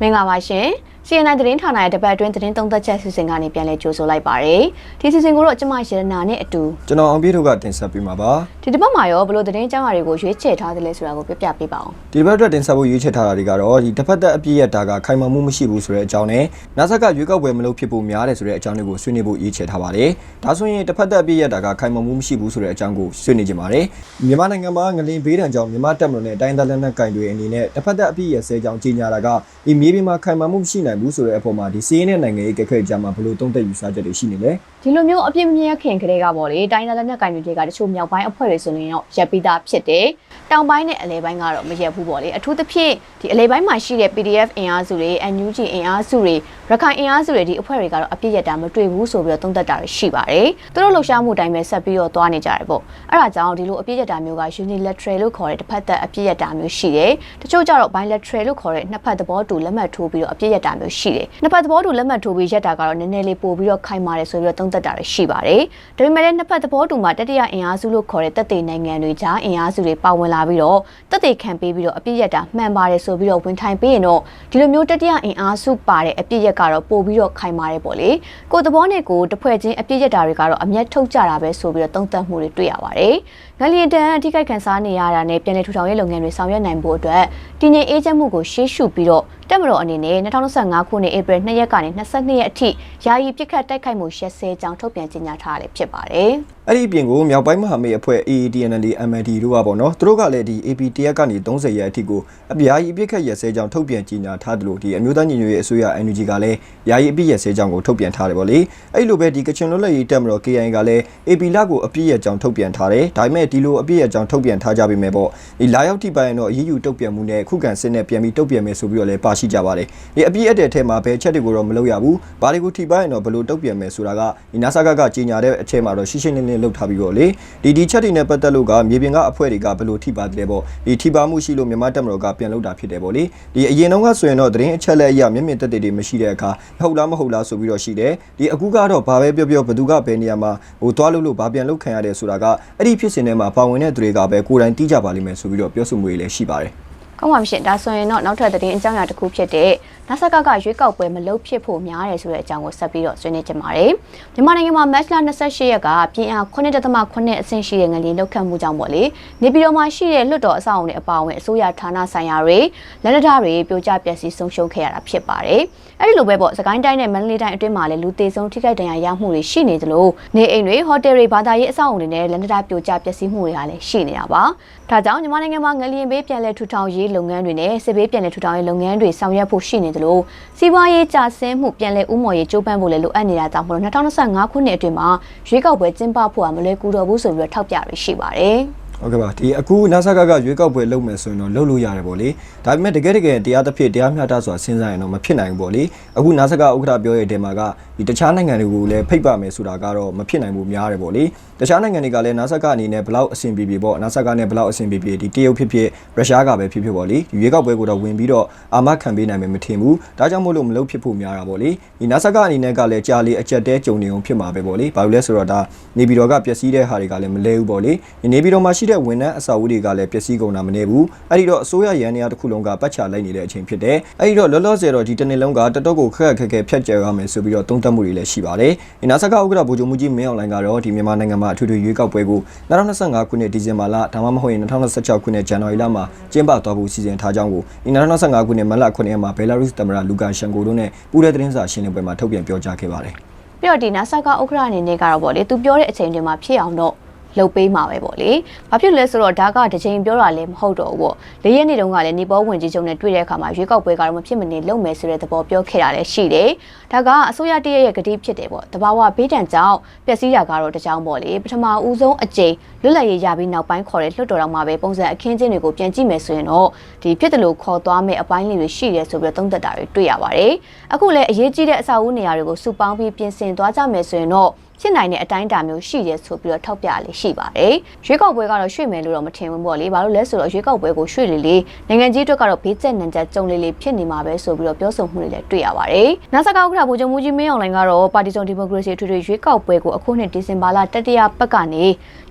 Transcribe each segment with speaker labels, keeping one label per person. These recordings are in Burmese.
Speaker 1: မင်္ဂလာပါရှင် CNN သတင်းဌာနရဲ့တပတ်အတွင်းသတင်းသုံးသပ်ချက်စီစဉ်ကနေပြန်လည်ကြိုဆိုလိုက်ပါရစေဒီစီစဉ်ကိုတော့ကျမရတနာနဲ့အတူ
Speaker 2: ကျွန်တော်အောင်ပြေတို့ကတင်ဆက်ပေးမှာပါ
Speaker 1: ဒီတစ်ပတ်မှာရောဘလို့သတင်းကြောင်းအရာတွေကိုရွေးချယ်ထားတယ်လဲဆိုတာကိုပြပြပေးပါအောင်
Speaker 2: ဒီဘက်အတွက်တင်ဆက်ဖို့ရွေးချယ်ထားတာတွေကတော့ဒီတစ်ဖက်သက်အပြည့်ရတာကခိုင်မာမှုမရှိဘူးဆိုတဲ့အကြောင်းနဲ့နာဆက်ကရွေးကောက်ပွဲမလုပ်ဖြစ်ဖို့များတယ်ဆိုတဲ့အကြောင်းတွေကိုဆွေးနွေးဖို့ရွေးချယ်ထားပါတယ်ဒါဆိုရင်တစ်ဖက်သက်အပြည့်ရတာကခိုင်မာမှုမရှိဘူးဆိုတဲ့အကြောင်းကိုဆွေးနွေးကြပါတယ်မြန်မာနိုင်ငံမှာငလင်ဘေးဒဏ်ကြောင့်မြန်မာတပ်မတော်နဲ့တိုင်းဒေသလက်နက်ကင်တွေအနေနဲ့တစ်ဖက်သက်အပြည့်ရဆဲကြောင်းကြီးညာတာကဒီမြေပြင်မှာခိုင်မာမှုမရှိနိုင်ဘူးဆိုတဲ့အပေါ်မှာဒီစီးရင်တဲ့နိုင်ငံရေးကခဲကြမှာဘလို့တုံ့တက်ယူဆချက်တွေရှိနေလဲ
Speaker 1: ဒီလိုမျိုးအပြစ်မမြတ်ခင်ကလေးကပေါ့လေတိုင်းသားလက်နက်ကင်တွေကတချို့မြောက်ပိုင်းအဖွဲ့တွေဆိုရင်တော့ရပ်ပြီးသားဖြစ်တယ်တောင်ပိုင်းနဲ့အလဲပိုင်းကတော့မရက်ဘူးပေါ့လေအထူးသဖြင့်ဒီအလဲပိုင်းမှာရှိတဲ့ PDF အင်အားစုတွေ NUG အင်အားစုတွေရခိုင်အင်အားစုတွေဒီအဖွဲ့တွေကတော့အပြစ်ရက်တာမတွေ့ဘူးဆိုပြီးတော့သုံးသပ်တာတွေရှိပါတယ်သူတို့လှုပ်ရှားမှုအတိုင်းပဲဆက်ပြီးတော့သွားနေကြတယ်ပေါ့အဲ့ဒါကြောင့်ဒီလိုအပြစ်ရက်တာမျိုးက unilateral လို့ခေါ်တဲ့တစ်ဖက်သက်အပြစ်ရက်တာမျိုးရှိတယ်တချို့ကျတော့ bilateral လို့ခေါ်တဲ့နှစ်ဖက်သဘောတူလက်မှတ်ထိုးပြီးတော့အပြစ်ရက်တာမျိုးရှိတယ်နှစ်ဖက်သဘောတူလက်မှတ်ထိုးပြီးရက်တာကတော့နည်းနည်းလေးပို့ပြီးတော့ခိုင်မာတယ်ဆိုပြီးတော့သုံးသပ်တာတွေရှိပါတယ်ဒါပေမဲ့လည်းနှစ်ဖက်သဘောတူမှာတတိယအင်အားစုလို့ခေါ်တဲ့တပ်တွေနိုင်ငံတွေကြားအင်အားစုတွေပါဝင်လာပြီးတော့တပ်တွေခံပေးပြီးတော့အပြစ်ရက်တာမှန်ပါတယ်ဆိုပြီးတော့ဝင်ထိုင်ပေးရင်တော့ဒီလိုမျိုးတတိယအင်အားစုပါတဲ့အပြစ်ရက်ကတော့ပို့ပြီးတော့ခိုင်မာတယ်ပေါ့လေကိုယ်သဘောနဲ့ကိုယ်တစ်ဖွဲ့ချင်းအပြစ်ရက်တာတွေကတော့အမျက်ထုတ်ကြတာပဲဆိုပြီးတော့သုံးသပ်မှုတွေတွေ့ရပါတယ်ငလျင်တန်အထိကိခံစားနေရတာနဲ့ပြည်내ထူထောင်ရေးလုပ်ငန်းတွေဆောင်ရွက်နိုင်ဖို့အတွက်တည်ငြိမ်အေးချမ်းမှုကိုရှေ့ရှုပြီးတော့တက်မတော်အနေနဲ့2025ခုနှစ်ဧပြီ2ရက်ကနေ22ရက်အထိယာယီပြစ်ခတ်တိုက်ခိုက်မှုရှက်ဆဲကြောင်းထုတ်ပြန်ကြေညာထားရဖြစ်ပါတယ်။
Speaker 2: အဲ့ဒီအပြင်ကိုမြောက်ပိုင်းမဟာမိတ်အဖွဲ့ AADNL MND တို့ကပေါ့နော်သူတို့ကလည်းဒီ AP တရက်ကနေ30ရက်အထိကိုအပြာကြီးအပြစ်ခတ်ရက်စဲကြောင်းထုတ်ပြန်ကြေညာထားတယ်လို့ဒီအမျိုးသားညီညွတ်ရေးအစိုးရ NUG ကလည်းယာယီအပြစ်ရက်စဲကြောင်းကိုထုတ်ပြန်ထားတယ်ပေါ့လေအဲ့လိုပဲဒီကချင်လွတ်လပ်ရေးတပ်မတော် KIA ကလည်း AP လကိုအပြစ်ရက်ကြောင်းထုတ်ပြန်ထားတယ်ဒါပေမဲ့ဒီလိုအပြစ်ရက်ကြောင်းထုတ်ပြန်ထားကြပြီမဲ့ပေါ့ဒီလာရောက်တိပိုင်းတော့အရေးယူတုတ်ပြန်မှုနဲ့ခုခံစစ်နဲ့ပြန်ပြီးတုတ်ပြန်မယ်ဆိုပြီးတော့လည်းပါရှိကြပါတယ်ဒီအပြစ်အပ်တဲ့အထက်မှာဘယ်ချက်တွေကိုတော့မလုပ်ရဘူးဘာတွေကိုထိပိုင်းတော့ဘယ်လိုတုတ်ပြန်မယ်ဆိုတာကဒီ NASA ကကြေညာတဲ့အချက်မှာတော့ရှင်းရှင်းလင်းလင်းလုပ်ထားပြီးတော့လေဒီဒီချက်တွေနဲ့ပတ်သက်လို့ကမြေပြင်ကအဖွဲ့တွေကဘယ်လိုထိပါတယ်ပေါ့ဒီထိပါမှုရှိလို့မြန်မာတပ်မတော်ကပြန်လုပ်တာဖြစ်တယ်ပေါ့လေဒီအရင်တုန်းကဆိုရင်တော့သတင်းအချက်လက်အရမျက်မြင်သက်သေတွေမရှိတဲ့အခါဟုတ်လားမဟုတ်လားဆိုပြီးတော့ရှိတယ်ဒီအခုကတော့ဘာပဲပြောပြောဘသူကဘယ်နေရာမှာဟိုသွားလို့လို့ဘာပြန်လုပ်ခံရတယ်ဆိုတာကအဲ့ဒီဖြစ်စဉ်ထဲမှာပါဝင်တဲ့သူတွေကပဲကိုယ်တိုင်သိကြပါလိမ့်မယ်ဆိုပြီးတော့ပြောဆိုမှုတွေလည်းရှိပါတယ်
Speaker 1: ကောင်းပါပြီရှင်ဒါဆိုရင်တော့နောက်ထပ်သတင်းအကြောင်းအရာတစ်ခုဖြစ်တဲ့နာဆာကကရွေးကောက်ပွဲမလုပ်ဖြစ်ဖို့များတယ်ဆိုတဲ့အကြောင်းကိုဆက်ပြီးတော့ဆွေးနွေးကြပါမယ်။မြန်မာနိုင်ငံမှာမတ်လ28ရက်ကပြင်အား9.8အဆင့်ရှိတဲ့ငလျင်လောက်ခတ်မှုကြောင့်ပေါ့လေနေပြည်တော်မှာရှိတဲ့လွတ်တော်အဆောက်အုံတွေအပါအဝင်အစိုးရဌာနဆိုင်ရာတွေလက်နက်ဓာတ်တွေပြိုကျပျက်စီးဆုံးရှုံးခဲ့ရတာဖြစ်ပါတယ်။အဲဒီလိုပဲပေါ့စကိုင်းတိုင်းနဲ့မန္တလေးတိုင်းအတွင်းမှာလည်းလူသေးဆုံးထိခိုက်ဒဏ်ရာရမှုတွေရှိနေသလိုနေအိမ်တွေဟိုတယ်တွေဘာသာရေးအဆောက်အုံတွေနဲ့လက်နက်ဓာတ်ပြိုကျပျက်စီးမှုတွေကလည်းရှိနေတာပါ။ဒါကြောင့်မြန်မာနိုင်ငံမှာငလျင်ဘေးပြန်လည်ထူထောင်ရေးလုပ်ငန်းတွေနဲ့စစ်ဘေးပြန်လည်ထူထောင်ရေးလုပ်ငန်းတွေဆောင်ရွက်ဖို့ရှိနေသလိုစီးပွားရေးကျဆင်းမှုပြန်လည်ဥမော်ရေးကြိုးပမ်းဖို့လည်းလိုအပ်နေတာကြောင့်မလို့2025ခုနှစ်အတွင်းမှာရွေးကောက်ပွဲကျင်းပဖို့ကမလွယ်ကူတော့ဘူးဆိုပြီးတော့ထောက်ပြရရှိပါတယ်။
Speaker 2: ဟုတ်ကဲ့ပါဒီအခုနာဆာကကရွေးကောက်ပွဲလုပ်မယ်ဆိုရင်တော့လုပ်လို့ရတယ်ပေါ့လေဒါပေမဲ့တကယ်တကယ်တရားသဖြင့်တရားမျှတစွာစဉ်းစားရင်တော့မဖြစ်နိုင်ဘူးပေါ့လေအခုနာဆာကဥက္ကဋ္ဌပြောရဲ့တဲမှာကဒီတခြားနိုင်ငံတွေကိုလည်းဖိတ်ပါမယ်ဆိုတာကတော့မဖြစ်နိုင်ဘူးများတယ်ပေါ့လေတခြားနိုင်ငံတွေကလည်းနာဆာကအနေနဲ့ဘလောက်အဆင်ပြေပြေပေါ့နာဆာကနဲ့ဘလောက်အဆင်ပြေပြေဒီတရုတ်ဖြစ်ဖြစ်ရုရှားကပဲဖြစ်ဖြစ်ပေါ့လေဒီရွေးကောက်ပွဲကိုတော့ဝင်ပြီးတော့အာမခံပေးနိုင်မယ်မထင်ဘူးဒါကြောင့်မို့လို့မလုပ်ဖြစ်ဖို့များတာပေါ့လေဒီနာဆာကအနေနဲ့ကလည်းကြာလေအကြက်တဲကြုံနေအောင်ဖြစ်မှာပဲပေါ့လေဘာလို့လဲဆိုတော့ဒါနေပြည်တော်ကပျက်စီးတဲ့ဟာတွေကလည်းမလဲဘူးပေါ့လေနေပြည်တော်မှာရှိတဲ့ဝန်ထမ်းအဆောက်အဦတွေကလည်းပျက်စီးကုန်တာမနေဘူးအဲ့ဒီတော့အစိုးရရန်နေရာတစ်ခုလုံးကပတ်ချလိုက်နေတဲ့အချိန်ဖြစ်တယ်အဲ့ဒီတော့လောလောဆယ်တော့ဒီတနေ့လုံးကတတော့ကိုခက်ခက်ခဲခဲဖြတ်ကျော်ရမယ်ဆိုပြီးတော့သုံးသပ်မှုတွေလည်းရှိပါတယ်ဒီနာဆာကဥက္ကဋ္ဌဗိုလ်ချုပ်မှုကြီးမင်းအောင်လှိုင်ကတော့ဒီမြန်မာနိုင်ငံမှာအထူးထူးရွေးကောက်ပွဲကို2025ခုနှစ်ဒီဇင်ဘာလဒါမှမဟုတ်ရင်2026ခုနှစ်ဇန်နဝါရီလမှာကျင်းပသွားဖို့စီစဉ်ထားကြောင်းကိုဒီ2025ခုနှစ်မတ်လ9ရက်မှာဘယ်လာရုစ်သမ္မတလူကာရှန်ကိုတို့နဲ့ပူးတဲ့သတင်းစာရှင်းလင်းပွဲမှာထုတ်ပြန်ပြောကြားခဲ့ပါတယ်
Speaker 1: ပြီးတော့ဒီ NASA ကဥက္ကဋ္ဌအနေနဲ့ကတော့ဗောလေသူပြောတဲ့အချိန်တွေမှာဖြစ်အောင်တော့ လုပ်ပေးမှာပဲပေါ့လေ။ဘာဖြစ်လဲဆိုတော့ဒါကတစ်ချိန်ပြောတာလည်းမဟုတ်တော့ဘူးပေါ့။လေးရက်နေ့တုန်းကလည်းနေပေါ်ဝင်ကြီးချုပ်နဲ့တွေ့တဲ့အခါမှာရွေးကောက်ပွဲကတော့မဖြစ်မနေလုပ်မယ်ဆိုတဲ့သဘောပြောခဲ့တာလည်းရှိတယ်။ဒါကအစိုးရတရရဲ့ဂတိဖြစ်တယ်ပေါ့။တဘာဝဘေးတံကြောင့်ပျက်စီးတာကတော့တကြောင်ပေါ့လေ။ပထမဦးဆုံးအကြိမ်လွတ်လပ်ရေးရပြီးနောက်ပိုင်းခေါ်တဲ့လွှတ်တော်တော်မှာပဲပုံစံအခင်းချင်းတွေကိုပြန်ကြည့်မယ်ဆိုရင်တော့ဒီဖြစ်တယ်လို့ခေါ်သွားမယ့်အပိုင်းလေးတွေရှိတယ်ဆိုပြီးတော့သုံးသပ်တာတွေတွေ့ရပါတယ်။အခုလည်းအရေးကြီးတဲ့အစာအုပ်နေရာတွေကိုစုပေါင်းပြီးပြင်ဆင်သွားကြမယ်ဆိုရင်တော့ ဖြစ်နိုင်တဲ့အတိုင်းအတာမျိုးရှိရဲဆိုပြီးတော့ထောက်ပြလေးရှိပါတယ်။ရွေးကောက်ပွဲကတော့ရွှေ့မယ်လို့တော့မထင်ဘူးပေါ့လေ။ဘာလို့လဲဆိုတော့ရွေးကောက်ပွဲကိုရွှေ့လေလေနိုင်ငံကြီးအတွက်ကတော့ဘေးကျက်နံကျက်ကြုံလေလေဖြစ်နေမှာပဲဆိုပြီးတော့ပြောဆိုမှုတွေလည်းတွေ့ရပါတယ်။နာဆာကဥက္ကဋ္ဌဗိုလ်ချုပ်မှုကြီးမင်းအောင်လှိုင်ကတော့ပါတီစုံဒီမိုကရေစီထွေထွေရွေးကောက်ပွဲကိုအခုနှစ်ဒီဇင်ဘာလတတိယပတ်ကနေ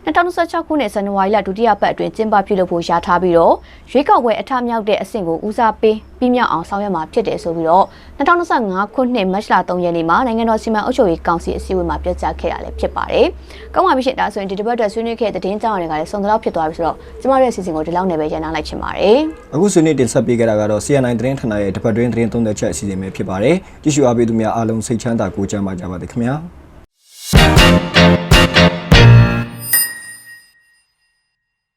Speaker 1: 2026ခုနှစ်ဇန်နဝါရီလဒုတိယပတ်အတွင်းကျင်းပပြုလုပ်ဖို့ရာထားပြီးတော့ရွေးကောက်ပွဲအထမြောက်တဲ့အဆင့်ကိုဦးစားပေးပြီးမြောက်အောင်ဆောင်ရွက်မှာဖြစ်တယ်ဆိုပြီးတော့2025ခုနှစ်မတ်လ3ရက်နေ့မှာနိုင်ငံတော်စီမံအုပ်ချုပ်ရေးကောင်စီအစည်းအဝေးမှာပြောကြားခဲ့တာလည်းဖြစ်ပါတယ်။ကောင်းပါပြီရှင်ဒါဆိုရင်ဒီတစ်ပတ်အတွက်ဆွေးနွေးခဲ့တဲ့သတင်းကြောင်းတွေကလည်းစုံတော့ဖြစ်သွားပြီဆိုတော့ကျမတို့ရဲ့အစီအစဉ်ကိုဒီလောက်နဲ့ပဲရန်နာလိုက်ချင်ပါတယ်။
Speaker 2: အခုဆွေးနွေးတင်ဆက်ပေးခဲ့တာကတော့ CNI သတင်းဌာနရဲ့တပတ်တွင်းသတင်းသုံးသက်ချက်အစီအစဉ်ပဲဖြစ်ပါတယ်ကြည့်ရှုအားပေးသူများအားလုံးစိတ်ချမ်းသာကိုယ်ကျန်းမာကြပါစေခင်ဗျာ